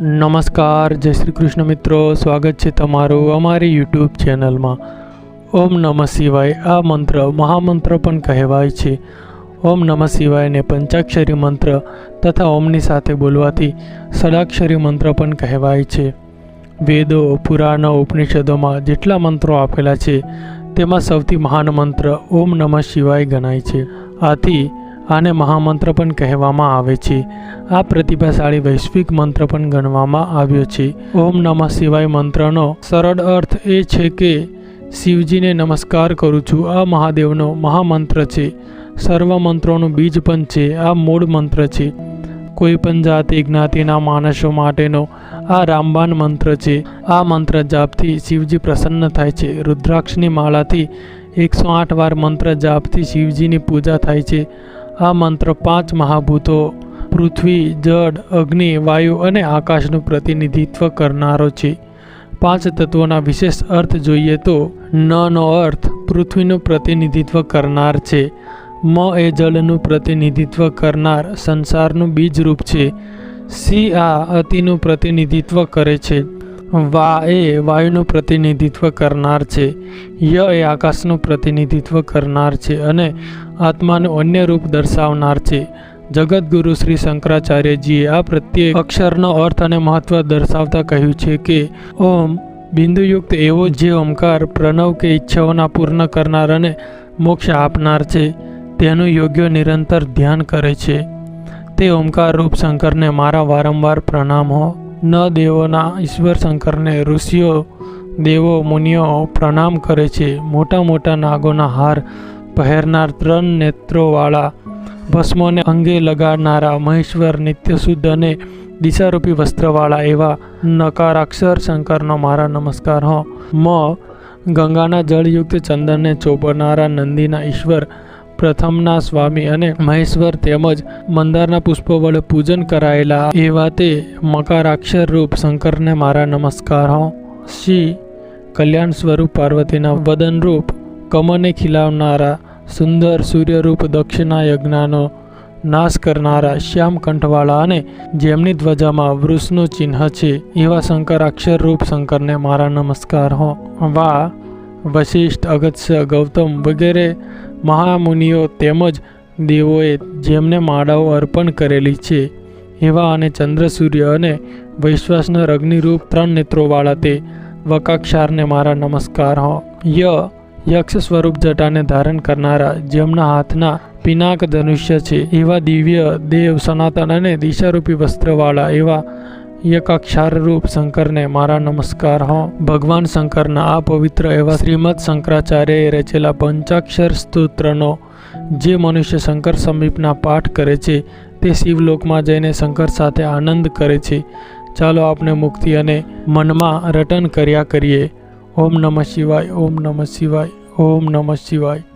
નમસ્કાર, જય શ્રી કૃષ્ણ મિત્રો. સ્વાગત છે તમારું અમારી યુટ્યુબ ચેનલમાં. ઓમ નમઃ શિવાય. આ મંત્ર મહામંત્ર પણ કહેવાય છે. ઓમ નમઃ શિવાયને પંચાક્ષરી મંત્ર તથા ઓમની સાથે બોલવાથી સદાક્ષરી મંત્ર પણ કહેવાય છે. વેદો, પુરાણો, ઉપનિષદોમાં જેટલા મંત્રો આપેલા છે, તેમાં સૌથી મહાન મંત્ર ઓમ નમઃ શિવાય ગણાય છે. આથી આને મહામંત્ર પણ કહેવામાં આવે છે. આ પ્રતિભાશાળી વૈશ્વિક મંત્ર પણ ગણવામાં આવ્યો છે. ઓમ નમઃ શિવાય મંત્રનો સરળ અર્થ એ છે કે, શિવજીને નમસ્કાર કરું છું. આ મહાદેવનો મહામંત્ર છે. સર્વ મંત્રોનું બીજ પણ છે. આ મૂળ મંત્ર છે. કોઈ પણ જાતિ, જ્ઞાતિના માણસો માટેનો આ રામબાન મંત્ર છે. આ મંત્ર જાપથી શિવજી પ્રસન્ન થાય છે. રુદ્રાક્ષની માળાથી એકસો આઠ વાર મંત્ર જાપથી શિવજીની પૂજા થાય છે. આ મંત્ર પાંચ મહાભૂતો, પૃથ્વી, જળ, અગ્નિ, વાયુ અને આકાશનું પ્રતિનિધિત્વ કરનારો છે. પાંચ તત્વોના વિશેષ અર્થ જોઈએ તો ન નો અર્થ પૃથ્વીનું પ્રતિનિધિત્વ કરનાર છે. મ એ જળનું પ્રતિનિધિત્વ કરનાર સંસારનું બીજરૂપ છે. સી આ અતિનું પ્રતિનિધિત્વ કરે છે. વા એ વાયુનું પ્રતિનિધિત્વ કરનાર છે. ય એ આકાશનું પ્રતિનિધિત્વ કરનાર છે અને આત્માનું અન્ય રૂપ દર્શાવનાર છે. જગતગુરુ શ્રી શંકરાચાર્યજીએ આ પ્રત્યેક અક્ષરનો અર્થ અને મહત્વ દર્શાવતા કહ્યું છે કે, ઓમ બિંદુયુક્ત એવો જે ઓમકાર, પ્રણવ કે ઈચ્છાઓના પૂર્ણ કરનાર અને મોક્ષ આપનાર છે, તેનું યોગ્ય નિરંતર ધ્યાન કરે છે. તે ઓમકાર રૂપ શંકરને મારા વારંવાર પ્રણામ હો. ન દેવોના ઈશ્વર શંકરને ઋષિઓ, દેવો, મુનિઓ પ્રણામ કરે છે. મોટા મોટા નાગોના હાર પહેરનાર ત્રણ નેત્રોવાળા ભસ્મોને અંગે લગાડનારા મહેશ્વર નિત્યશુદ્ધ અને દિશારૂપી વસ્ત્રવાળા એવા નકારાક્ષર શંકરનો મારા નમસ્કાર. હો, મ, ગંગાના જળયુક્ત ચંદનને ચોપનારા નંદીના ઈશ્વર પ્રથમના સ્વામી અને મહેશ્વર તેમજ મંદારના પુષ્પો વડે પૂજન કરાયેલા. એવા તે મકારાક્ષર રૂપ શંકરને મારા નમસ્કાર હો. શ્રી કલ્યાણ સ્વરૂપ પાર્વતીના વદન રૂપ કમને ખીલાવનારા, સુંદર સૂર્યરૂપ દક્ષિણા યજ્ઞાનો નાશ કરનારા શ્યામ કંઠવાળા અને જેમની ધ્વજામાં વૃષનું ચિહ્ન છે, એવા શંકર અક્ષર રૂપ શંકરને મારા નમસ્કાર હો. વા, વશિષ્ઠ, અગત્ય, ગૌતમ વગેરે મહામુનિઓ તેમજ દેવોએ જેમને માળાઓ અર્પણ કરેલી છે, એવા અને ચંદ્ર, સૂર્ય અને વૈશ્વાસના અગ્નિરૂપ ત્રણ નેત્રોવાળા તે વકાક્ષારને મારા નમસ્કાર હો. ય, યક્ષ સ્વરૂપ જટાને ધારણ કરનારા જેમના હાથના પિનાક ધનુષ્ય છે, એવા દિવ્ય દેવ સનાતન અને દિશારૂપી વસ્ત્રવાળા એવા યકાક્ષાર રૂપ શંકરને મારા નમસ્કાર હો ભગવાન શંકરના આ પવિત્ર એવા શ્રીમદ શંકરાચાર્યએ રચેલા પંચાક્ષર સ્તોત્રનો જે મનુષ્ય શંકર સમીપના પાઠ કરે છે તે શિવલોકમાં જઈને શંકર સાથે આનંદ કરે છે ચાલો આપણે મુક્તિ અને મનમાં રટન કર્યા કરીએ ઓમ નમઃ શિવાય ઓમ નમઃ શિવાય ઓમ નમઃ શિવાય